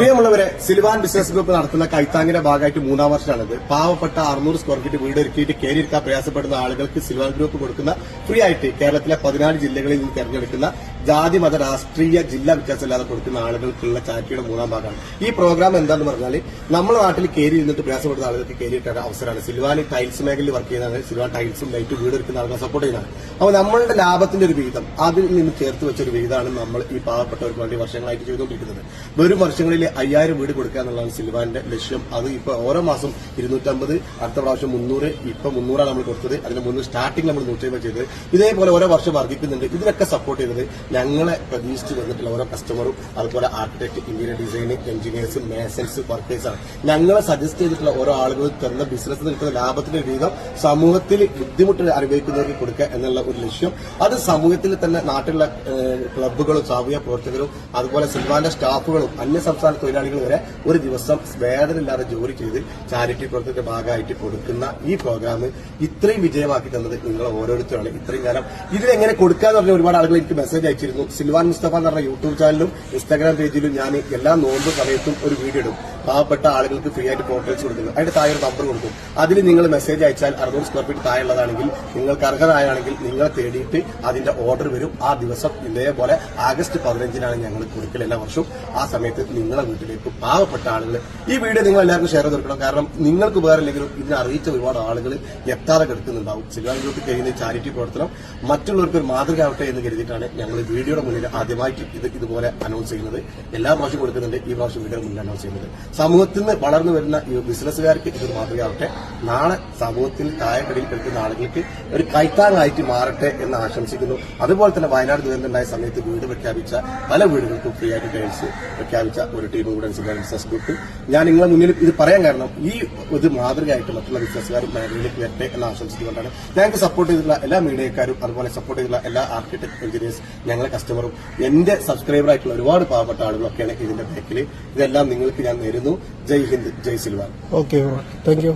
പ്രിയമുള്ളവരെ Silvan business group നടത്തുന്ന കൈത്താങ്ങിന്റെ ഭാഗമായിട്ട് മൂന്നാം വർഷമാണിത്. പാവപ്പെട്ട അറുന്നൂറ് സ്ക്വയർ ഫീറ്റ് വീട് ഒരുക്കിയിട്ട് കയറിയിരിക്കാൻ പ്രയാസപ്പെടുന്ന ആളുകൾക്ക് സിൽവാൻ ഗ്രൂപ്പ് കൊടുക്കുന്ന ഫ്രീ ആയിട്ട് കേരളത്തിലെ പതിനാല് ജില്ലകളിൽ നിന്ന് തെരഞ്ഞെടുക്കുന്ന ജാതി മത രാഷ്ട്രീയ ജില്ലാ വ്യത്യാസമില്ലാതെ കൊടുക്കുന്ന ആളുകൾക്കുള്ള ചാരിറ്റിയുടെ മൂന്നാം ഭാഗമാണ്. ഈ പ്രോഗ്രാം എന്താണെന്ന് പറഞ്ഞാൽ നമ്മുടെ നാട്ടിൽ കയറി ഇരുന്നിട്ട് പ്രയാസപ്പെടുന്ന ആളുകൾക്ക് കയറിയിട്ട അവസരമാണ്. സിൽവാൻ ടൈൽസ് മേഖലയിൽ വർക്ക് ചെയ്യുന്നതാണ്. സിൽവാൻ ടൈൽസും ലൈറ്റ് വീട് ഒരുക്കുന്ന ആളുകളെ സപ്പോർട്ട് ചെയ്യുന്നതാണ്. അപ്പോൾ നമ്മളുടെ ലാഭത്തിന്റെ ഒരു വിഹിതം അതിൽ നിന്ന് ചേർത്ത് വെച്ചൊരു വിഹിതമാണ് നമ്മൾ ഈ പാവപ്പെട്ടവർക്ക് വേണ്ടി വർഷങ്ങളായിട്ട് ചെയ്തുകൊണ്ടിരിക്കുന്നത്. വരും വർഷങ്ങളിൽ അയ്യായിരം വീട് കൊടുക്കുക എന്നുള്ളതാണ് സിൽവാന്റെ ലക്ഷ്യം. അത് ഇപ്പൊ ഓരോ മാസം ഇരുന്നൂറ്റമ്പത് അടുത്ത പ്രാവശ്യം മുന്നൂറ് ഇപ്പൊ മുന്നൂറാണ് നമ്മൾ കൊടുത്തത്. അതിന് മുന്നൂറ് സ്റ്റാർട്ടിംഗ് നമ്മൾ നൂറ്റി ചെയ്തത്. ഇതേപോലെ ഓരോ വർഷം വർദ്ധിക്കുന്നുണ്ട് ഇതിനൊക്കെ സപ്പോർട്ട് ചെയ്തത് ഞങ്ങളെ പ്രതീക്ഷിച്ച് വന്നിട്ടുള്ള ഓരോ കസ്റ്റമറും അതുപോലെ architect interior design engineers masons വർക്കേഴ്സാണ് ഞങ്ങളെ സജസ്റ്റ് ചെയ്തിട്ടുള്ള ഓരോ ആളുകൾ തരുന്ന ബിസിനസ് നിൽക്കുന്ന ലാഭത്തിന്റെ വീതം സമൂഹത്തിൽ ബുദ്ധിമുട്ട് അനുഭവിക്കുന്നവർക്ക് കൊടുക്കുക എന്നുള്ള ഒരു ലക്ഷ്യം. അത് സമൂഹത്തിൽ തന്നെ നാട്ടിലുള്ള ക്ലബുകളും സാമൂഹ്യ പ്രവർത്തകരും അതുപോലെ സിൽവാന്റെ സ്റ്റാഫുകളും അന്യ സംസ്ഥാന തൊഴിലാളികൾ വരെ ഒരു ദിവസം വേദനയില്ലാതെ ജോലി ചെയ്ത് ചാരിറ്റി പ്രവർത്തനത്തിന്റെ ഭാഗമായിട്ട് കൊടുക്കുന്ന ഈ പ്രോഗ്രാം ഇത്രയും വിജയമാക്കി തന്നത് നിങ്ങൾ ഓരോരുത്തരാണ്. ഇത്രയും കാലം ഇതിലെങ്ങനെ കൊടുക്കാന്ന് പറഞ്ഞ ഒരുപാട് ആളുകൾ എനിക്ക് മെസ്സേജ് അയച്ചിരുന്നു. സിൽവാൻ മുസ്തഫ എന്ന് പറഞ്ഞ യൂട്യൂബ് ചാനലും ഇൻസ്റ്റാഗ്രാം പേജിലും ഞാൻ എല്ലാ നോമ്പ് സമയത്തും ഒരു വീഡിയോ ഇടും. പാവപ്പെട്ട ആളുകൾക്ക് ഫ്രീ ആയിട്ട് പോർട്ടൽസ് കൊടുക്കുന്നു. അതിന്റെ താഴെ ഒരു നമ്പർ കൊടുക്കും. അതിൽ നിങ്ങൾ മെസ്സേജ് അയച്ചാൽ അറുന്നൂറ് സ്ക്വയർ ഫീറ്റ് താഴെയുള്ളതാണെങ്കിൽ നിങ്ങൾക്ക് അർഹരായാണെങ്കിൽ നിങ്ങളെ തേടിയിട്ട് അതിന്റെ ഓർഡർ വരും. ആ ദിവസം ഇതേപോലെ ആഗസ്റ്റ് പതിനഞ്ചിനാണ് ഞങ്ങൾ കൊടുക്കൽ എല്ലാ വർഷവും. ആ സമയത്ത് നിങ്ങളെ വീട്ടിലേക്ക് പാവപ്പെട്ട ആളുകൾ. ഈ വീഡിയോ നിങ്ങൾ എല്ലാവർക്കും ഷെയർ ചെയ്ത് കൊടുക്കണം. കാരണം നിങ്ങൾക്ക് ഉപകാരമില്ലെങ്കിലും ഇതിനെ അറിയിച്ച ഒരുപാട് ആളുകൾ എത്താതെ കിടക്കുന്നുണ്ടാവും. സിൽവാൻ ഗ്രൂപ്പ് ചെയ്യുന്ന ചാരിറ്റി പ്രവർത്തനം മറ്റുള്ളവർക്ക് ഒരു മാതൃകയാവട്ടെ എന്ന് കരുതിയിട്ടാണ് ഞങ്ങൾ വീഡിയോയുടെ മുന്നിൽ ആദ്യമായിട്ട് ഇത് ഇതുപോലെ അനൗൺസ് ചെയ്യുന്നത്. എല്ലാ പ്രാവശ്യം കൊടുക്കുന്നുണ്ട്. ഈ പ്രാവശ്യം വീഡിയോ മുന്നിൽ അനൗൺസ് ചെയ്യുന്നത്. സമൂഹത്തിൽ നിന്ന് വളർന്നു വരുന്ന ബിസിനസ്സുകാർക്ക് ഇതൊരു മാതൃകയാവട്ടെ. നാളെ സമൂഹത്തിൽ താഴെക്കടിയിൽ കിടക്കുന്ന ആളുകൾക്ക് ഒരു കൈത്താങ്ങായിട്ട് മാറട്ടെ എന്ന് ആശംസിക്കുന്നു. അതുപോലെ തന്നെ വയനാട് ദുരന്തമുണ്ടായ സമയത്ത് വീട് പ്രഖ്യാപിച്ച പല വീടുകൾക്കും ഫ്രീ ആയിട്ട് ടൈൽസ് പ്രഖ്യാപിച്ച ഒരു ടീമും കൂടെ ബിസിനസ് ഗ്രൂപ്പ് ഞാൻ നിങ്ങളെ മുന്നിൽ ഇത് പറയാൻ കാരണം ഈ ഒരു മാതൃകയായിട്ട് മറ്റുള്ള ബിസിനസ്സുകാർ മേഖലയിലേക്ക് വരട്ടെ എന്ന് ആശംസിച്ചുകൊണ്ടാണ്. ഞങ്ങൾക്ക് സപ്പോർട്ട് ചെയ്തിട്ടുള്ള എല്ലാ മീഡിയക്കാരും അതുപോലെ സപ്പോർട്ട് ചെയ്തിട്ടുള്ള എല്ലാ ആർക്കിടെക്ട് എഞ്ചിനീയേഴ്സ് ഞങ്ങളുടെ കസ്റ്റമറും എന്റെ സബ്സ്ക്രൈബർ ആയിട്ടുള്ള ഒരുപാട് പാവപ്പെട്ട ആളുകളൊക്കെയാണ് ഇതിന്റെ ബാക്കിൽ ഇതെല്ലാം നിങ്ങൾക്ക് ഞാൻ നേരുന്നു Jai Hind Jai Silvan okay. Thank you.